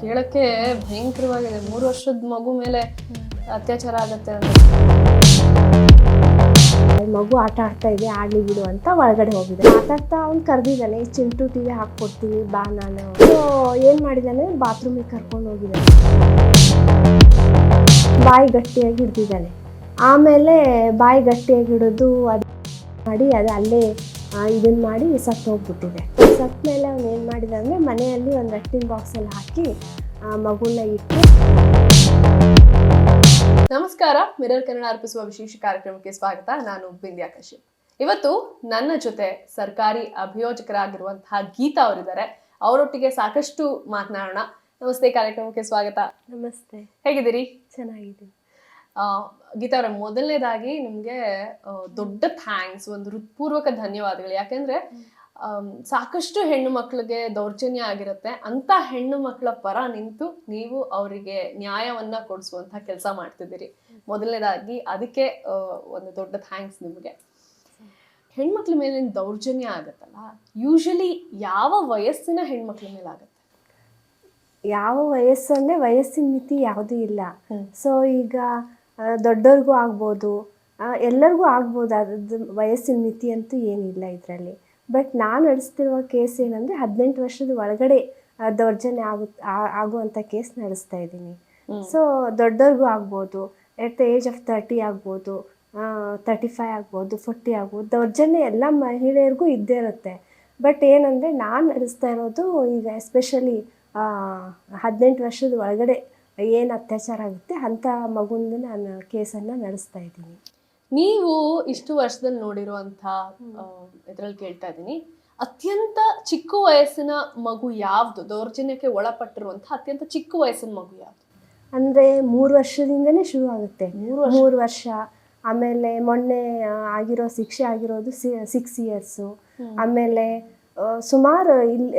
ಕೇಳಕ್ಕೆ ಭಯಂಕರವಾಗಿದೆ. ಮೂರು ವರ್ಷದ ಮಗು ಮೇಲೆ ಅತ್ಯಾಚಾರ ಆಗತ್ತೆ ಮಗು ಆಟ ಆಡ್ತಾ ಇದೆ ಆಡ್ಲಿ ಬಿಡು ಅಂತ ಒಳಗಡೆ ಹೋಗಿದೆ. ಮಾತಾಡ್ತಾ ಅವ್ನು ಕರೆದಿದ್ದಾನೆ, ಚಿಂಟು ಟಿವಿ ಹಾಕ್ಕೊಡ್ತೀನಿ, ಬಾ ನಾನು. ಏನು ಮಾಡಿದ್ದಾನೆ? ಬಾತ್ರೂಮಿಗೆ ಕರ್ಕೊಂಡು ಹೋಗಿದ್ದಾನೆ. ಬಾಯಿ ಗಟ್ಟಿಯಾಗಿ ಹಿಡ್ದಿದ್ದಾನೆ. ಆಮೇಲೆ ಬಾಯಿ ಗಟ್ಟಿಯಾಗಿ ಹಿಡಿದು ಅದು ಮಾಡಿ ಅದು ಅಲ್ಲೇ ಇದನ್ನು ಮಾಡಿ ಸತ್ತು ಹೋಗ್ಬಿಟ್ಟಿದೆ. ಸತ್ತ ಮೇಲೆ ಅವ್ನು ಏನು ಮಾಡಿದ ಅಂದರೆ ಮನೆಯಲ್ಲಿ ಒಂದು ರಟ್ಟಿನ ಬಾಕ್ಸಲ್ಲಿ ಹಾಕಿ ಆ ಮಗುನ ಇಟ್ಟು ನಮಸ್ಕಾರ ಮಿರರ್ ಕನ್ನಡ ಅರ್ಪಿಸುವ ವಿಶೇಷ ಕಾರ್ಯಕ್ರಮಕ್ಕೆ ಸ್ವಾಗತ. ನಾನು ಬಿಂದ್ಯಾ ಕಶ್ಯಪ್. ಇವತ್ತು ನನ್ನ ಜೊತೆ ಸರ್ಕಾರಿ ಅಭಿಯೋಜಕರಾಗಿರುವಂತಹ ಗೀತಾ ಅವರಿದ್ದಾರೆ. ಅವರೊಟ್ಟಿಗೆ ಸಾಕಷ್ಟು ಮಾತನಾಡೋಣ. ನಮಸ್ತೆ ಕಾರ್ಯಕ್ರಮಕ್ಕೆ ಸ್ವಾಗತ. ನಮಸ್ತೆ. ಹೇಗಿದ್ದೀರಿ? ಚೆನ್ನಾಗಿದ್ದೀನಿ. ಗೀತಾ ಅವರ ಮೊದಲನೇದಾಗಿ ನಿಮ್ಗೆ ದೊಡ್ಡ ಥ್ಯಾಂಕ್ಸ್ ಒಂದು ಹೃತ್ಪೂರ್ವಕ ಧನ್ಯವಾದಗಳು. ಯಾಕೆಂದ್ರೆ ಸಾಕಷ್ಟು ಹೆಣ್ಣು ಮಕ್ಕಳಿಗೆ ದೌರ್ಜನ್ಯ ಆಗಿರುತ್ತೆ. ಅಂತ ಹೆಣ್ಣು ಮಕ್ಕಳ ಪರ ನಿಂತು ನೀವು ಅವರಿಗೆ ನ್ಯಾಯವನ್ನ ಕೊಡಿಸುವಂತ ಕೆಲಸ ಮಾಡ್ತಿದ್ದೀರಿ. ಮೊದಲನೇದಾಗಿ ಅದಕ್ಕೆ ಒಂದು ದೊಡ್ಡ ಥ್ಯಾಂಕ್ಸ್ ನಿಮಗೆ. ಹೆಣ್ಮಕ್ಳ ಮೇಲೆ ದೌರ್ಜನ್ಯ ಆಗುತ್ತಲ್ಲ? ಯೂಶಲಿ ಯಾವ ವಯಸ್ಸಿನ ಹೆಣ್ಮಕ್ಳ ಮೇಲೆ ಆಗುತ್ತೆ? ಯಾವ ವಯಸ್ಸು ಅಂದರೆ ವಯಸ್ಸಿನ ಮಿತಿ ಯಾವುದೂ ಇಲ್ಲ. ಸೊ ಈಗ ದೊಡ್ಡವ್ರಿಗೂ ಆಗ್ಬೋದು. ಎಲ್ಲರಿಗೂ ಆಗ್ಬೋದು. ಅದ್ರದ್ದು ವಯಸ್ಸಿನ ಮಿತಿ ಅಂತೂ ಏನಿಲ್ಲ ಇದರಲ್ಲಿ. ಬಟ್ ನಾನು ನಡೆಸ್ತಿರುವ ಕೇಸ್ ಏನಂದರೆ ಹದಿನೆಂಟು ವರ್ಷದ ಒಳಗಡೆ ದೌರ್ಜನ್ಯ ಆಗು ಆಗುವಂಥ ಕೇಸ್ ನಡೆಸ್ತಾ ಇದ್ದೀನಿ. ಸೊ ದೊಡ್ಡವ್ರಿಗೂ ಆಗ್ಬೋದು. At the age of thirty ಆಗ್ಬೋದು. ತರ್ಟಿ ಫೈವ್ ಆಗ್ಬೋದು ಫೋರ್ಟಿ ಆಗ್ಬೋದು. ದೌರ್ಜನ್ಯ ಎಲ್ಲ ಮಹಿಳೆಯರಿಗೂ ಇದ್ದೇ ಇರುತ್ತೆ. ಬಟ್ ಏನಂದರೆ ನಾನು ನಡೆಸ್ತಾ ಇರೋದು ಈಗ ಎಸ್ಪೆಷಲಿ ಹದಿನೆಂಟು ವರ್ಷದ ಒಳಗಡೆ ಏನು ಅತ್ಯಾಚಾರ ಆಗುತ್ತೆ ಅಂಥ ಮಗುಂದು ನಾನು ಕೇಸನ್ನು ನಡೆಸ್ತಾ ಇದ್ದೀನಿ. ನೀವು ಇಷ್ಟು ವರ್ಷದಲ್ಲಿ ನೋಡಿರುವಂಥ ಇದರಲ್ಲಿ ಕೇಳ್ತಾ ಇದ್ದೀನಿ. ಅತ್ಯಂತ ಚಿಕ್ಕ ವಯಸ್ಸಿನ ಮಗು ಯಾವುದು? ದೌರ್ಜನ್ಯಕ್ಕೆ ಒಳಪಟ್ಟಿರುವಂಥ ಅತ್ಯಂತ ಚಿಕ್ಕ ವಯಸ್ಸಿನ ಮಗು ಯಾವುದು? ಅಂದರೆ ಮೂರು ವರ್ಷದಿಂದನೇ ಶುರು ಆಗುತ್ತೆ. ಮೂರು ವರ್ಷ? ಮೂರು ವರ್ಷ. ಆಮೇಲೆ ಮೊನ್ನೆ ಆಗಿರೋ ಶಿಕ್ಷೆ ಆಗಿರೋದು ಸಿಕ್ಸ್ ಇಯರ್ಸು ಆಮೇಲೆ ಸುಮಾರು ಇಲ್ಲಿ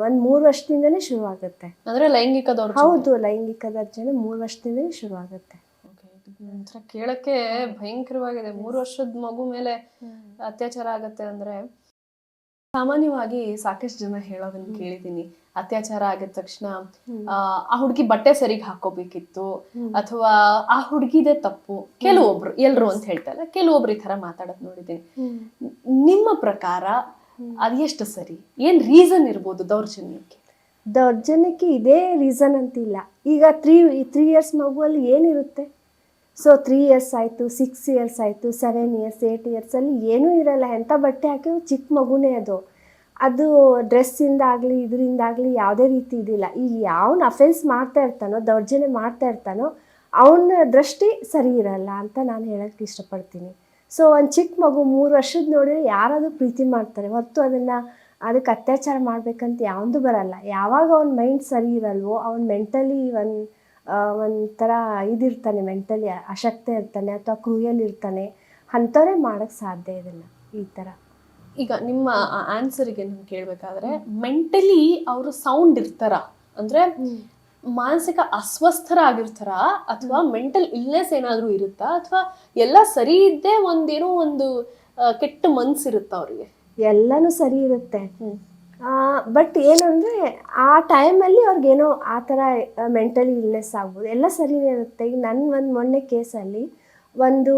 ಒಂದ್ ಮೂರು ವರ್ಷದಿಂದನೇ ಶುರು ಆಗುತ್ತೆ ಅಂದ್ರೆ ಲೈಂಗಿಕ ದೌರ್ಜನ್ಯ. ಹೌದು ಲೈಂಗಿಕ ದೌರ್ಜನ್ಯ ಮೂರು ವರ್ಷದಿಂದನೇ ಶುರು ಆಗುತ್ತೆ Okay, ಇದು ಕೇಳಕ್ಕೆ ಭಯಂಕರವಾಗಿದೆ. ಮೂರು ವರ್ಷದ ಮಗು ಮೇಲೆ ಅತ್ಯಾಚಾರ ಆಗತ್ತೆ ಅಂದ್ರೆ ಸಾಮಾನ್ಯವಾಗಿ ಸಾಕಷ್ಟು ಜನ ಹೇಳೋದನ್ನ ಕೇಳಿದೀನಿ. ಅತ್ಯಾಚಾರ ಆಗಿದ ತಕ್ಷಣ ಆ, ಆ ಹುಡುಗಿ ಬಟ್ಟೆ ಸರಿಗೆ ಹಾಕೋಬೇಕಿತ್ತು ಅಥವಾ ಆ ಹುಡುಗಿದೇ ತಪ್ಪು. ಕೆಲವೊಬ್ರು ಎಲ್ರು ಅಂತ ಹೇಳ್ತಾರೆ ಕೆಲವೊಬ್ರು ಈ ತರ ಮಾತಾಡೋದ್ ನೋಡಿದೀನಿ. ನಿಮ್ಮ ಪ್ರಕಾರ ಅದ್ ಸರಿ? ಏನ್ ರೀಸನ್ ಇರ್ಬೋದು ದೌರ್ಜನ್ಯಕ್ಕೆ? ದೌರ್ಜನ್ಯಕ್ಕೆ ಇದೇ ರೀಸನ್ ಅಂತಿಲ್ಲ. ಈಗ ತ್ರೀ ತ್ರೀ ಇಯರ್ಸ್ ಮಗುವಲ್ಲಿ ಏನಿರುತ್ತೆ? ಸೊ ತ್ರೀ ಇಯರ್ಸ್ ಆಯಿತು ಸಿಕ್ಸ್ ಇಯರ್ಸ್ ಆಯಿತು ಸೆವೆನ್ ಇಯರ್ಸ್ ಏಯ್ಟ್ ಇಯರ್ಸಲ್ಲಿ ಏನೂ ಇರಲ್ಲ. ಎಂಥ ಬಟ್ಟೆ ಹಾಕಿ ಚಿಕ್ಕ ಮಗುನೇ ಅದು. ಅದು ಡ್ರೆಸ್ಸಿಂದ ಆಗಲಿ, ಇದರಿಂದ ಆಗಲಿ ಯಾವುದೇ ರೀತಿ ಇದಿಲ್ಲ. ಈಗ ಯಾವನ್ನ ಅಫೆನ್ಸ್ ಮಾಡ್ತಾ ಇರ್ತಾನೋ, ದೌರ್ಜನ್ಯ ಮಾಡ್ತಾ ಇರ್ತಾನೋ, ಅವನ ದೃಷ್ಟಿ ಸರಿ ಇರಲ್ಲ ಅಂತ ನಾನು ಹೇಳೋಕ್ಕೆ ಇಷ್ಟಪಡ್ತೀನಿ. ಸೊ ಒಂದು ಚಿಕ್ಕ ಮಗು ಮೂರು ವರ್ಷದ ನೋಡಿದ್ರೆ ಯಾರಾದರೂ ಪ್ರೀತಿ ಮಾಡ್ತಾರೆ. ಹೊರತು ಅದನ್ನು ಅದಕ್ಕೆ ಅತ್ಯಾಚಾರ ಮಾಡಬೇಕಂತ ಯಾವುದು ಬರಲ್ಲ. ಯಾವಾಗ ಅವನ ಮೈಂಡ್ ಸರಿ ಇರಲ್ವೋ ಅವ್ನು ಮೆಂಟಲಿ ಒಂದು ಒಂಥರ ಇದಿರ್ತಾನೆ ಮೆಂಟಲಿ ಅಶಕ್ತಿ ಇರ್ತಾನೆ ಅಥವಾ ಕ್ರೂಯಲ್ ಇರ್ತಾನೆ. ಅಂಥವ್ರೇ ಮಾಡೋಕ್ಕೆ ಸಾಧ್ಯ ಇದನ್ನು ಈ ಥರ ಈಗ ನಿಮ್ಮ ಆನ್ಸರಿಗೆ ನಾನು ಕೇಳಬೇಕಾದ್ರೆ ಮೆಂಟಲಿ ಅವರು ಸೌಂಡ್ ಇರ್ತಾರ. ಅಂದ್ರೆ ಮಾನಸಿಕ ಅಸ್ವಸ್ಥರಾಗಿರ್ತಾರ? ಅಥವಾ ಮೆಂಟಲ್ ಇಲ್ನೆಸ್ ಏನಾದರೂ ಇರುತ್ತಾ? ಅಥವಾ ಎಲ್ಲ ಸರಿ ಇದ್ದೇ ಒಂದೇನೋ ಒಂದು ಕೆಟ್ಟ ಮನ್ಸಿರುತ್ತ ಅವ್ರಿಗೆ? ಎಲ್ಲನೂ ಸರಿ ಇರುತ್ತೆ. ಬಟ್ ಏನಂದ್ರೆ ಆ ಟೈಮಲ್ಲಿ ಅವ್ರಿಗೇನೋ ಆ ಥರ ಮೆಂಟಲಿ ಇಲ್ನೆಸ್ ಆಗ್ಬೋದು. ಎಲ್ಲ ಸರಿ ಇರುತ್ತೆ. ಈಗ ನನ್ನ ಒಂದು ಮೊನ್ನೆ ಕೇಸಲ್ಲಿ ಒಂದು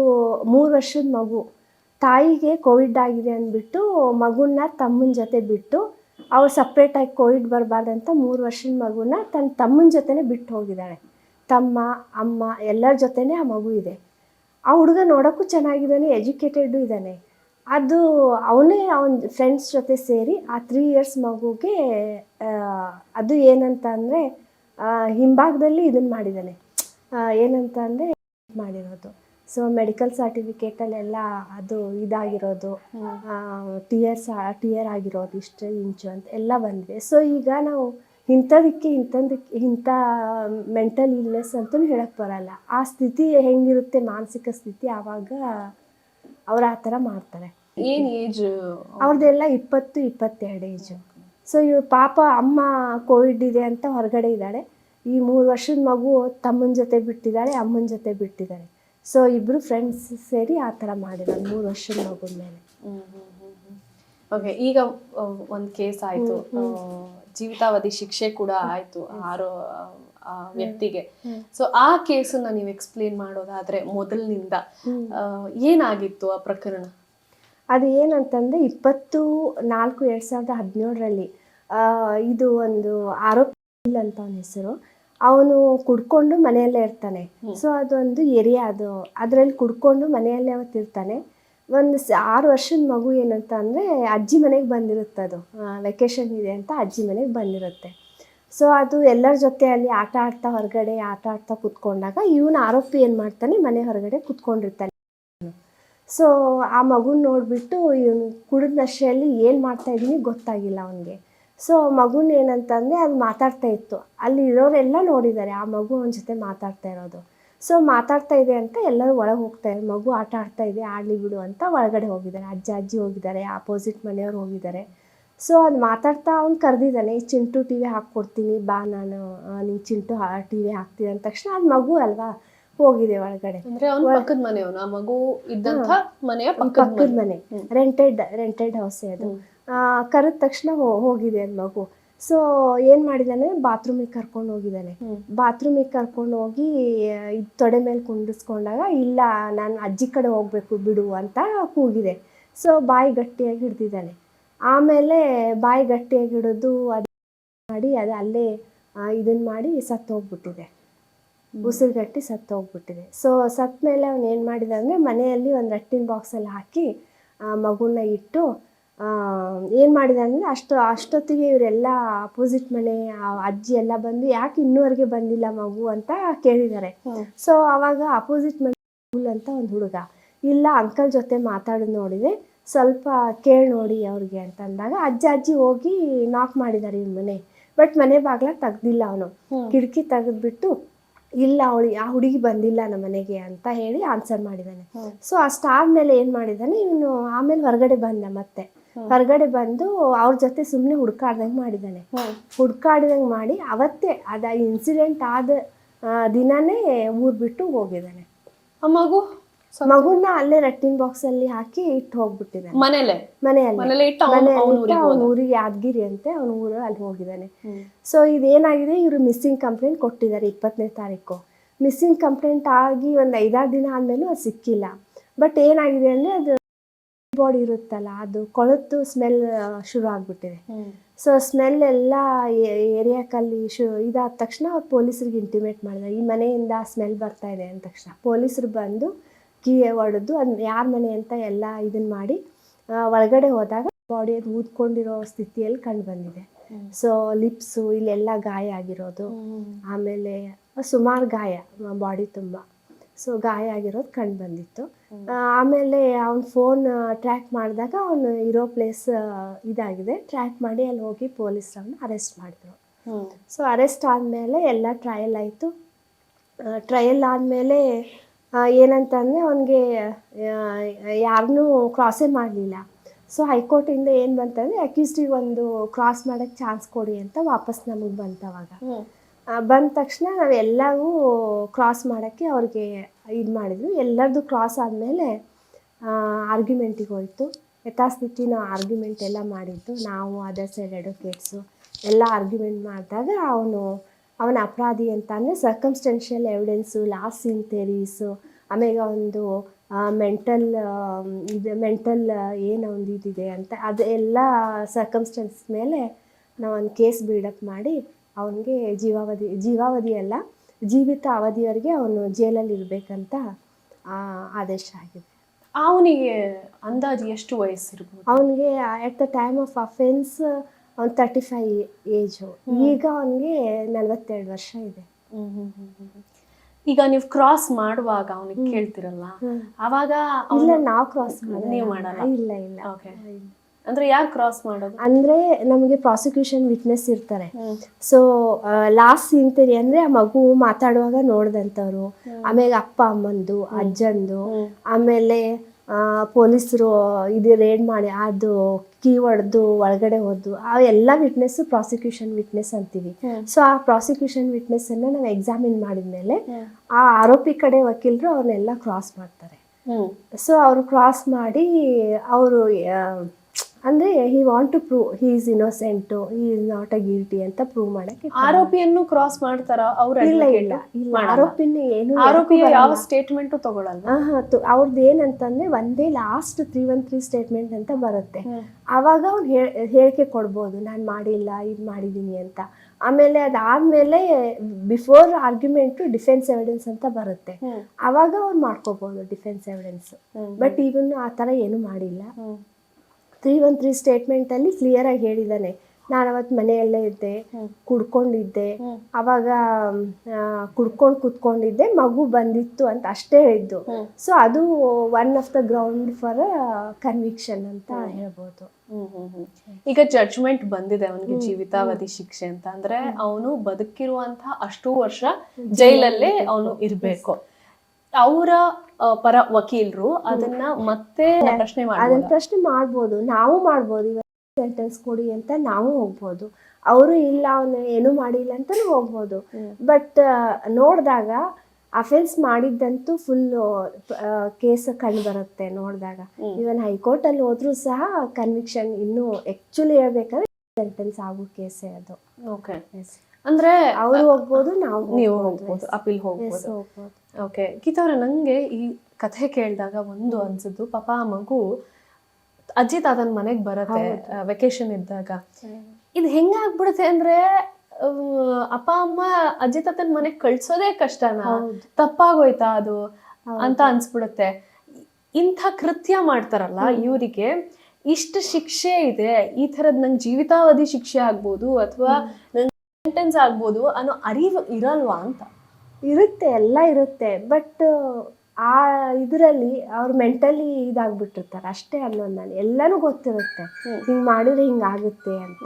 ಮೂರು ವರ್ಷದ ಮಗು ತಾಯಿಗೆ ಕೋವಿಡ್ ಆಗಿದೆ ಅಂದ್ಬಿಟ್ಟು ಮಗುನ ತಮ್ಮನ ಜೊತೆ ಬಿಟ್ಟು ಅವಳು ಸಪ್ರೇಟಾಗಿ ಕೋವಿಡ್ ಬರಬಾರ್ದಂತ ಮೂರು ವರ್ಷದ ಮಗುನ ತನ್ನ ತಮ್ಮನ ಜೊತೆನೇ ಬಿಟ್ಟು ಹೋಗಿದ್ದಾಳೆ ತಮ್ಮ, ಅಮ್ಮ ಎಲ್ಲರ ಜೊತೆನೇ ಆ ಮಗು ಇದೆ. ಆ ಹುಡುಗ ನೋಡೋಕ್ಕೂ ಚೆನ್ನಾಗಿದ್ದಾನೆ ಎಜುಕೇಟೆಡು ಇದ್ದಾನೆ ಅದು ಅವನೇ ಅವನ ಫ್ರೆಂಡ್ಸ್ ಜೊತೆ ಸೇರಿ ಆ ತ್ರೀ ಇಯರ್ಸ್ ಮಗುಗೆ ಅದು ಏನಂತ ಅಂದರೆ ಹಿಂಭಾಗದಲ್ಲಿ ಇದನ್ನು ಮಾಡಿದ್ದಾನೆ ಏನಂತ ಅಂದರೆ, ಮಾಡಿರೋದು. ಸೊ ಮೆಡಿಕಲ್ ಸರ್ಟಿಫಿಕೇಟಲ್ಲೆಲ್ಲ ಅದು ಇದಾಗಿರೋದು. ಟಿಯರ್ಸ್ ಟಿಯರ್ ಆಗಿರೋದು ಇಷ್ಟು ಇಂಚು ಅಂತ ಎಲ್ಲ ಬಂದಿದೆ. ಸೊ ಈಗ ನಾವು ಇಂಥದಕ್ಕೆ ಇಂಥದಕ್ಕೆ ಇಂಥ ಮೆಂಟಲ್ ಇಲ್ನೆಸ್ ಅಂತಲೂ ಹೇಳಕ್ಕೆ ಬರಲ್ಲ. ಆ ಸ್ಥಿತಿ ಹೆಂಗಿರುತ್ತೆ ಮಾನಸಿಕ ಸ್ಥಿತಿ ಆವಾಗ ಅವ್ರು ಆ ಥರ ಮಾಡ್ತಾರೆ. ಏನು ಏಜ್ ಅವ್ರದ್ದೆಲ್ಲ ಇಪ್ಪತ್ತು ಇಪ್ಪತ್ತೆರಡು ಏಜು ಸೊ ಇವ್ರು ಪಾಪ ಅಮ್ಮ ಕೋವಿಡ್ ಇದೆ ಅಂತ ಹೊರಗಡೆ ಇದ್ದಾಳೆ. ಈ ಮೂರು ವರ್ಷದ ಮಗು ತಮ್ಮನ ಜೊತೆ ಬಿಟ್ಟಿದ್ದಾಳೆ ಅಮ್ಮನ ಜೊತೆ ಬಿಟ್ಟಿದ್ದಾಳೆ. ಸೊ ಇಬ್ಬರು ಫ್ರೆಂಡ್ಸ್ ಸೇರಿ ಆ ಥರ ಮಾಡಿದ್ರು ಮೂರು ವರ್ಷದ ಮಗುನ ಮೇಲೆ. ಓಕೆ ಈಗ ಒಂದು ಕೇಸ್ ಆಯ್ತು. ಜೀವಿತಾವಧಿ ಶಿಕ್ಷೆ ಕೂಡ ಆಯ್ತು ಆರೋ ಆ ವ್ಯಕ್ತಿಗೆ. ಸೊ ಆ ಕೇಸನ್ನ ನೀವು ಎಕ್ಸ್ಪ್ಲೇನ್ ಮಾಡೋದಾದ್ರೆ ಮೊದಲಿನಿಂದ ಏನಾಗಿತ್ತು ಆ ಪ್ರಕರಣ? ಅದು ಏನಂತಂದ್ರೆ ಇಪ್ಪತ್ತು ನಾಲ್ಕು ಎರಡ್ ಸಾವಿರದ ಹದಿನೇಳರಲ್ಲಿ ಇದು ಒಂದು ಆರೋಪಿ ಅಂತ ಅವನ ಹೆಸರು. ಅವನು ಕುಡ್ಕೊಂಡು ಮನೆಯಲ್ಲೇ ಇರ್ತಾನೆ. ಸೊ ಅದೊಂದು ಏರಿಯಾ ಅದು. ಅದರಲ್ಲಿ ಕುಡ್ಕೊಂಡು ಮನೆಯಲ್ಲೇ ಅವತ್ತು ಇರ್ತಾನೆ. ಒಂದು ಆರು ವರ್ಷದ ಮಗು ಏನಂತ ಅಂದರೆ ಅಜ್ಜಿ ಮನೆಗೆ ಬಂದಿರುತ್ತೆ ಅದು. ವೆಕೇಷನ್ ಇದೆ ಅಂತ ಅಜ್ಜಿ ಮನೆಗೆ ಬಂದಿರುತ್ತೆ. ಸೊ ಅದು ಎಲ್ಲರ ಜೊತೆ ಅಲ್ಲಿ ಆಟ ಆಡ್ತಾ ಹೊರಗಡೆ ಆಟ ಆಡ್ತಾ ಕುತ್ಕೊಂಡಾಗ ಇವನು ಆರೋಪಿ ಏನು ಮಾಡ್ತಾನೆ ಮನೆ ಹೊರಗಡೆ ಕುತ್ಕೊಂಡಿರ್ತಾನೆ. ಸೊ ಆ ಮಗುನ ನೋಡಿಬಿಟ್ಟು ಇವನು ಕುಡಿದ ನಶೆಯಲ್ಲಿ ಏನು ಮಾಡ್ತಾ ಇದ್ದೀನಿ ಗೊತ್ತಾಗಿಲ್ಲ ಅವನಿಗೆ. ಸೊ ಮಗುನ ಏನಂತಂದರೆ ಅದು ಮಾತಾಡ್ತಾ ಇತ್ತು. ಅಲ್ಲಿ ಇರೋರೆಲ್ಲ ನೋಡಿದ್ದಾರೆ ಆ ಮಗು ಅವನ ಜೊತೆ ಮಾತಾಡ್ತಾ ಇರೋದು. ಸೊ ಮಾತಾಡ್ತಾ ಇದೆ ಅಂತ ಎಲ್ಲರೂ ಒಳಗೆ ಹೋಗ್ತಾರೆ. ಮಗು ಆಟ ಆಡ್ತಾ ಇದೆ ಆಡಲಿ ಬಿಡು ಅಂತ ಒಳಗಡೆ ಹೋಗಿದ್ದಾರೆ. ಅಜ್ಜ ಅಜ್ಜಿ ಹೋಗಿದ್ದಾರೆ ಆಪೋಸಿಟ್ ಮನೆಯವ್ರು ಹೋಗಿದ್ದಾರೆ. ಸೊ ಅದು ಮಾತಾಡ್ತಾ ಅವ್ನು ಕರೆದಿದ್ದಾನೆ ಚಿಂಟು ಟಿ ವಿ ಹಾಕ್ಕೊಡ್ತೀನಿ ಬಾ ನಾನು ನಿಂಗೆ ಚಿಂಟು ಟಿ ವಿ ಹಾಕ್ತೀನಿ ಅಂದ ತಕ್ಷಣ ಅದು ಮಗು ಅಲ್ವಾ ಹೋಗಿದೆ ಒಳಗಡೆ. ಅಂದ್ರೆ ಅವ್ನ ಪಕ್ಕದ ಮನೆಯವನು ಆ ಮಗು ಇದ್ದಂತ ಮನೆಯ ಪಕ್ಕದ ಮನೆ. ರೆಂಟೆಡ್ ರೆಂಟೆಡ್ ಹೌಸೇ ಅದು. ಕರೆದ ತಕ್ಷಣ ಹೋಗಿದೆ ಅದು ಮಗು ಸೊ ಏನ್ ಮಾಡಿದಾನೆ? ಬಾತ್ರೂಮಿಗೆ ಕರ್ಕೊಂಡು ಹೋಗಿದ್ದಾನೆ. ಬಾತ್ರೂಮಿಗೆ ಕರ್ಕೊಂಡು ಹೋಗಿ ಇದು ತೊಡೆ ಮೇಲೆ ಕುಂಡಿಸ್ಕೊಂಡಾಗ ಇಲ್ಲ ನಾನು ಅಜ್ಜಿ ಕಡೆ ಹೋಗಬೇಕು ಬಿಡು ಅಂತ ಕೂಗಿದೆ. ಸೊ ಬಾಯಿ ಗಟ್ಟಿಯಾಗಿ ಹಿಡ್ದಿದ್ದಾನೆ. ಆಮೇಲೆ ಬಾಯಿ ಗಟ್ಟಿಯಾಗಿ ಹಿಡಿದು ಅದು ಮಾಡಿ ಅದು ಅಲ್ಲೇ ಇದನ್ನ ಮಾಡಿ ಸತ್ತು ಹೋಗ್ಬಿಟ್ಟಿದೆ. ಉಸಿರುಗಟ್ಟಿ ಸತ್ತು ಹೋಗ್ಬಿಟ್ಟಿದೆ. ಸೊ ಸತ್ತ ಮೇಲೆ ಅವನು ಏನು ಮಾಡಿದ ಅಂದರೆ ಮನೆಯಲ್ಲಿ ಒಂದು ರಟ್ಟಿನ ಬಾಕ್ಸಲ್ಲಿ ಹಾಕಿ ಮಗುನ ಇಟ್ಟು ಏನು ಮಾಡಿದೆ ಅಂದರೆ ಅಷ್ಟು ಅಷ್ಟೊತ್ತಿಗೆ ಇವರೆಲ್ಲ ಅಪೋಸಿಟ್ ಮನೆ ಆ ಅಜ್ಜಿ ಎಲ್ಲ ಬಂದು ಯಾಕೆ ಇನ್ನೂವರೆಗೆ ಬಂದಿಲ್ಲ ಮಗು? ಅಂತ ಕೇಳಿದ್ದಾರೆ. ಸೊ ಅವಾಗ ಅಪೋಸಿಟ್ ಮನೆ ಅಂತ ಒಂದು ಹುಡುಗ. ಇಲ್ಲ ಅಂಕಲ್ ಜೊತೆ ಮಾತಾಡೋದು ನೋಡಿದೆ. ಸ್ವಲ್ಪ ಕೇಳಿ ನೋಡಿ ಅವ್ರಿಗೆ ಅಂತ ಅಂದಾಗ ಅಜ್ಜ ಅಜ್ಜಿ ಹೋಗಿ ನಾಕ್ ಮಾಡಿದ್ದಾರೆ ಇವ್ರ ಮನೆ. ಬಟ್ ಮನೆ ಬಾಗ್ಲ ತೆಗ್ದಿಲ್ಲ ಅವನು. ಕಿಟಕಿ ತೆಗೆದ್ಬಿಟ್ಟು ಇಲ್ಲ ಅವಳು ಆ ಹುಡುಗಿ ಬಂದಿಲ್ಲ ನಮ್ಮ ಮನೆಗೆ ಅಂತ ಹೇಳಿ ಆನ್ಸರ್ ಮಾಡಿದ್ದಾನೆ. ಸೊ ಅಷ್ಟಾದ್ಮೇಲೆ ಏನು ಮಾಡಿದ್ದಾನೆ ಇವನು ಆಮೇಲೆ ಹೊರಗಡೆ ಬಂದ ಮತ್ತೆ. ಹೊರಗಡೆ ಬಂದು ಅವ್ರ ಜೊತೆ ಸುಮ್ಮನೆ ಹುಡ್ಕಾಡ್ದಂಗೆ ಮಾಡಿದ್ದಾನೆ ಹುಡ್ಕಾಡ್ದಂಗ್ ಮಾಡಿ ಅವತ್ತೇ ಅದ ಇನ್ಸಿಡೆಂಟ್ ಆದ ದಿನಾನೇ ಊರ್ ಬಿಟ್ಟು ಹೋಗಿದ್ದಾನೆ ಆ ಮಗು ಮಗುನ ಅಲ್ಲೇ ರಟ್ಟಿನ ಬಾಕ್ಸ್ ಅಲ್ಲಿ ಹಾಕಿ ಇಟ್ಟು ಹೋಗ್ಬಿಟ್ಟಿದ್ದಾನೆ ಮನೇಲೆ ಮನೆಯಲ್ಲಿ. ಅವನ ಊರಿಗೆ ಯಾದಗಿರಿ ಅಂತೆ ಅವನ ಊರು ಅಲ್ಲಿ ಹೋಗಿದ್ದಾನೆ. ಸೊ ಇದೇನಾಗಿದೆ ಇವರು ಮಿಸ್ಸಿಂಗ್ ಕಂಪ್ಲೇಂಟ್ ಕೊಟ್ಟಿದ್ದಾರೆ ಇಪ್ಪತ್ತನೇ ತಾರೀಕು. ಮಿಸ್ಸಿಂಗ್ ಕಂಪ್ಲೇಂಟ್ ಆಗಿ ಒಂದು ಐದಾರು ದಿನ ಆದಮೇಲೂ ಅದು ಸಿಕ್ಕಿಲ್ಲ. ಬಟ್ ಏನಾಗಿದೆ ಅಂದ್ರೆ ಅದು ಬಾಡಿ ಇರುತ್ತಲ್ಲ ಅದು ಕೊಳತು ಸ್ಮೆಲ್ ಶುರು ಆಗ್ಬಿಟ್ಟಿದೆ. ಸೊ ಸ್ಮೆಲ್ ಎಲ್ಲ ಏರಿಯಾಕಲ್ಲಿ ಶು ಇದಾದ ತಕ್ಷಣ ಅವ್ರು ಪೊಲೀಸರಿಗೆ ಇಂಟಿಮೇಟ್ ಮಾಡಿದೆ ಈ ಮನೆಯಿಂದ ಸ್ಮೆಲ್ ಬರ್ತಾ ಇದೆ ಅಂದ ತಕ್ಷಣ. ಪೊಲೀಸರು ಬಂದು ಕೀ ಹೊಡೆದು ಅದು ಯಾರ ಮನೆ ಅಂತ ಎಲ್ಲ ಇದನ್ನ ಮಾಡಿ ಒಳಗಡೆ ಹೋದಾಗ ಬಾಡಿ ಅದು ಊದ್ಕೊಂಡಿರೋ ಸ್ಥಿತಿಯಲ್ಲಿ ಕಂಡು ಬಂದಿದೆ. ಸೊ ಲಿಪ್ಸು ಇಲ್ಲೆಲ್ಲ ಗಾಯ ಆಗಿರೋದು. ಆಮೇಲೆ ಸುಮಾರು ಗಾಯ ಬಾಡಿ ತುಂಬ. ಸೊ ಗಾಯ ಆಗಿರೋದು ಕಂಡು ಬಂದಿತ್ತು. ಆಮೇಲೆ ಅವ್ನ ಫೋನ್ ಟ್ರ್ಯಾಕ್ ಮಾಡಿದಾಗ ಅವನು ಇರೋ ಪ್ಲೇಸ್ ಇದಾಗಿದೆ. ಟ್ರ್ಯಾಕ್ ಮಾಡಿ ಅಲ್ಲಿ ಹೋಗಿ ಪೊಲೀಸರನ್ನ ಅರೆಸ್ಟ್ ಮಾಡಿದ್ರು. ಸೊ ಅರೆಸ್ಟ್ ಆದಮೇಲೆ ಎಲ್ಲ ಟ್ರಯಲ್ ಆಯಿತು. ಟ್ರಯಲ್ ಆದಮೇಲೆ ಏನಂತಂದರೆ ಅವನಿಗೆ ಯಾರನ್ನೂ ಕ್ರಾಸೇ ಮಾಡಲಿಲ್ಲ. ಸೊ ಹೈಕೋರ್ಟಿಂದ ಏನು ಬಂತಂದರೆ ಅಕ್ಯೂಸ್ಟಿಗೆ ಒಂದು ಕ್ರಾಸ್ ಮಾಡೋಕ್ಕೆ ಚಾನ್ಸ್ ಕೊಡಿ ಅಂತ ವಾಪಸ್ ನಮಗೆ ಬಂತವಾಗ. ಬಂದ ತಕ್ಷಣ ನಾವೆಲ್ಲವೂ ಕ್ರಾಸ್ ಮಾಡೋಕ್ಕೆ ಅವ್ರಿಗೆ ಇದು ಮಾಡಿದ್ರು ಎಲ್ಲರದು ಕ್ರಾಸ್ ಆದಮೇಲೆ ಆರ್ಗ್ಯುಮೆಂಟಿಗೆ ಹೋಯಿತು. ಯಥಾಸ್ಥಿತಿ ನಾವು ಆರ್ಗ್ಯುಮೆಂಟ್ ಎಲ್ಲ ಮಾಡಿದ್ದು. ನಾವು ಅದರ್ ಸೈಡ್ ಅಡ್ವೊಕೇಟ್ಸು ಎಲ್ಲ ಆರ್ಗ್ಯುಮೆಂಟ್ ಮಾಡಿದಾಗ ಅವನು, ಅವನ ಅಪರಾಧಿ ಅಂತ ಅಂದರೆ circumstantial evidence laws in theories ಆಮೇಲೆ ಒಂದು ಮೆಂಟಲ್ ಇದು ಮೆಂಟಲ್ ಏನು ಒಂದು ಇದಿದೆ ಅಂತ ಅದೆಲ್ಲ ಸರ್ಕಮ್ಸ್ಟೆನ್ಸ್ ಮೇಲೆ ನಾವು ಒಂದು ಕೇಸ್ ಬಿಲ್ಡಪ್ ಮಾಡಿ ಅವನಿಗೆ ಜೀವಾವಧಿ ಜೀವಾವಧಿ ಅಲ್ಲ ಜೀವಿತ ಅವಧಿಯವರೆಗೆ ಅವನು ಜೈಲಲ್ಲಿ ಇರಬೇಕಂತ ಆದೇಶ ಆಗಿದೆ. ಅವನಿಗೆ ಅಂದಾಜು ಎಷ್ಟು ವಯಸ್ಸಿರ್ಬೋದು? ಅವನಿಗೆ at the time of offence ಅವ್ನು ತರ್ಟಿ ಫೈವ್ ಏಜು ಈಗ ಅವನಿಗೆ ನಲವತ್ತೆರಡು ವರ್ಷ ಇದೆ. ಈಗ ನೀವು ಕ್ರಾಸ್ ಮಾಡುವಾಗ ಅವನಿಗೆ ಕೇಳ್ತಿರಲ್ಲ? ಅವಾಗ ಇಲ್ಲ ನಾವು ಕ್ರಾಸ್ ನೀವು ಮಾಡಲ್ಲ. ಇಲ್ಲ ಇಲ್ಲ. ಓಕೆ ಅಂದ್ರೆ ಯಾಕೆ ಕ್ರಾಸ್ ಮಾಡೋದು? ಅಂದ್ರೆ ನಮಗೆ ಪ್ರಾಸಿಕ್ಯೂಷನ್ ವಿಟ್ನೆಸ್ ಇರ್ತಾರೆ. ಸೊ ಲಾಸ್ಟ್ ಸೀನ್ತರಿ ಅಂದ್ರೆ ಆ ಮಗು ಮಾತಾಡುವಾಗ ನೋಡ್ದಂತವ್ರು. ಆಮೇಲೆ ಅಪ್ಪ ಅಮ್ಮಂದು ಅಜ್ಜಂದು. ಆಮೇಲೆ ಪೊಲೀಸರು ಇದು ರೇಡ್ ಮಾಡಿ ಅದು ಕೀ ಹೊಡೆದು ಒಳಗಡೆ ಹೋದ್ದು. ಆ ಎಲ್ಲ ವಿಟ್ನೆಸ್ ಪ್ರಾಸಿಕ್ಯೂಷನ್ ವಿಟ್ನೆಸ್ ಅಂತೀವಿ. ಸೊ ಆ ಪ್ರಾಸಿಕ್ಯೂಷನ್ ವಿಟ್ನೆಸ್ ಅನ್ನ ನಾವು ಎಕ್ಸಾಮಿನ್ ಮಾಡಿದ್ಮೇಲೆ. ಆ ಆರೋಪಿ ಕಡೆ ವಕೀಲರು ಅವ್ರನ್ನೆಲ್ಲ ಕ್ರಾಸ್ ಮಾಡ್ತಾರೆ. ಸೊ ಅವರು ಕ್ರಾಸ್ ಮಾಡಿ ಅವರು ಅಂದ್ರೆ he want to prove he is innocent he is not a guilty ಅಂತ ಪ್ರೂವ್ ಮಾಡಕ್ಕೆ ಆರೋಪಿಯನ್ನು ಕ್ರಾಸ್ ಮಾಡ್ತಾರ ಅವ್ರ ಇಲ್ಲ ಇಲ್ಲ ಇಲ್ಲ ಆರೋಪಿನ ಏನು ಆರೋಪಿಯ ಯಾವ ಸ್ಟೇಟ್ಮೆಂಟು ತಗೊಳಲ್ಲ? ಅವ್ರದ್ದು ಏನಂತಂದ್ರೆ ಒಂದೇ last three one three statement ಅಂತ ಬರುತ್ತೆ. ಆವಾಗ ಅವ್ನು ಹೇಳಿಕೆ ಕೊಡ್ಬೋದು ನಾನು ಮಾಡಿಲ್ಲ ಇದು ಮಾಡಿದ್ದೀನಿ ಅಂತ. ಆಮೇಲೆ ಅದಾದ್ಮೇಲೆ ಬಿಫೋರ್ ಆರ್ಗ್ಯುಮೆಂಟ್ ಡಿಫೆನ್ಸ್ ಎವಿಡೆನ್ಸ್ ಅಂತ ಬರುತ್ತೆ. ಆವಾಗ ಅವ್ರು ಮಾಡ್ಕೋಬಹುದು ಡಿಫೆನ್ಸ್ ಎವಿಡೆನ್ಸ್ ಬಟ್ ಇವನು ಆ ತರ ಏನು ಮಾಡಿಲ್ಲ. ತ್ರೀ ಒನ್ ತ್ರೀ ಕ್ಲಿಯರ್ ಆಗಿ ಹೇಳಿದ್ದಾನೆ. ನಾನು ಅವತ್ ಮನೆಯಲ್ಲೇ ಇದ್ದೆ ಕುಡ್ಕೊಂಡಿದ್ದೆ. ಅವಾಗ ಕುಡ್ಕೊಂಡು ಕುತ್ಕೊಂಡಿದ್ದೆ ಮಗು ಬಂದಿತ್ತು ಅಂತ ಅಷ್ಟೇ ಹೇಳಿದ್ದು. ಸೊ ಅದು one of the ground for conviction ಅಂತ ಹೇಳ್ಬೋದು. ಈಗ ಜಡ್ಜ್ಮೆಂಟ್ ಬಂದಿದೆ ಅವನಿಗೆ ಜೀವಿತಾವಧಿ ಶಿಕ್ಷೆ ಅಂತ. ಅಂದ್ರೆ ಅವನು ಬದುಕಿರುವಂತಹ ಅಷ್ಟು ವರ್ಷ ಜೈಲಲ್ಲೇ ಅವನು ಇರ್ಬೇಕು. ಅವರ ಪರ ವಕೀಲರು ಅದನ್ನ ಮತ್ತೆ ಪ್ರಶ್ನೆ ಅದನ್ನ ಪ್ರಶ್ನೆ ಮಾಡ್ಬೋದು. ನಾವು ಮಾಡ್ಬೋದು. ಇವಾಗ ಸೆಂಟೆನ್ಸ್ ಕೊಡಿ ಅಂತ ನಾವು ಹೋಗ್ಬೋದು. ಅವರು ಇಲ್ಲ ಅವನು ಏನು ಮಾಡಿಲ್ಲ ಅಂತಾನು ಹೋಗ್ಬೋದು. ಬಟ್ ನೋಡಿದಾಗ ಅಫೆನ್ಸ್ ಮಾಡಿದ್ದಂತೂ ಫುಲ್ ಕೇಸ್ ಕಂಡು ಬರುತ್ತೆ ನೋಡಿದಾಗ. ಇವನ್ ಹೈಕೋರ್ಟ್ ಅಲ್ಲಿ ಹೋದ್ರೂ ಸಹ ಕನ್ವಿಕ್ಷನ್ ಇನ್ನು ಆಕ್ಚುಲಿ ಹೇಳ್ಬೇಕಂದ್ರೆ ಸೆಂಟೆನ್ಸ್ ಆಗೋ ಕೇಸೇ ಅದು. ಓಕೆ ಅಂದ್ರೆ ಅವ್ರು ಹೋಗ್ಬೋದು ನಾವು ನೀವು ಹೋಗ್ಬೋದು. ಅಪೀಲ್ ಹೋಗ್ಬೋದು. ಓಕೆ ಗೀತಾ ಅವರ ನಂಗೆ ಈ ಕಥೆ ಕೇಳಿದಾಗ ಒಂದು ಅನ್ಸಿದ್ದು ಪಾಪ ಆ ಮಗು ಅಜ್ಜಿ ತಾತನ ಮನೆಗ್ ಬರತ್ತೆ ವೆಕೇಶನ್ ಇದ್ದಾಗ. ಇದು ಹೆಂಗಾಗ್ಬಿಡುತ್ತೆ ಅಂದ್ರೆ ಅಪ್ಪ ಅಮ್ಮ ಅಜ್ಜಿ ತಾತನ ಮನೆಗ್ ಕಳ್ಸೋದೇ ಕಷ್ಟನಾ ತಪ್ಪಾಗೋಯ್ತಾ ಅದು ಅಂತ ಅನ್ಸ್ಬಿಡುತ್ತೆ. ಇಂಥ ಕೃತ್ಯ ಮಾಡ್ತಾರಲ್ಲ ಇವರಿಗೆ ಇಷ್ಟು ಶಿಕ್ಷೆ ಇದೆ ಈ ಥರದ್ ನಂಗೆ ಜೀವಿತಾವಧಿ ಶಿಕ್ಷೆ ಆಗ್ಬೋದು ಅಥವಾ ನಂಗೆ ಸೆಂಟೆನ್ಸ್ ಆಗ್ಬೋದು ಅನ್ನೋ ಅರಿವು ಇರಲ್ವಾ ಅಂತ. ಇರುತ್ತೆ ಎಲ್ಲ ಇರುತ್ತೆ. ಬಟ್ ಆ ಇದರಲ್ಲಿ ಅವ್ರು ಮೆಂಟಲಿ ಇದಾಗ್ಬಿಟ್ಟಿರ್ತಾರೆ ಅಷ್ಟೇ ಅನ್ನೋದು ನಾನು ಎಲ್ಲನೂ ಗೊತ್ತಿರುತ್ತೆ. ಹಿಂಗೆ ಮಾಡಿದ್ರೆ ಹಿಂಗಾಗುತ್ತೆ ಅಂತ.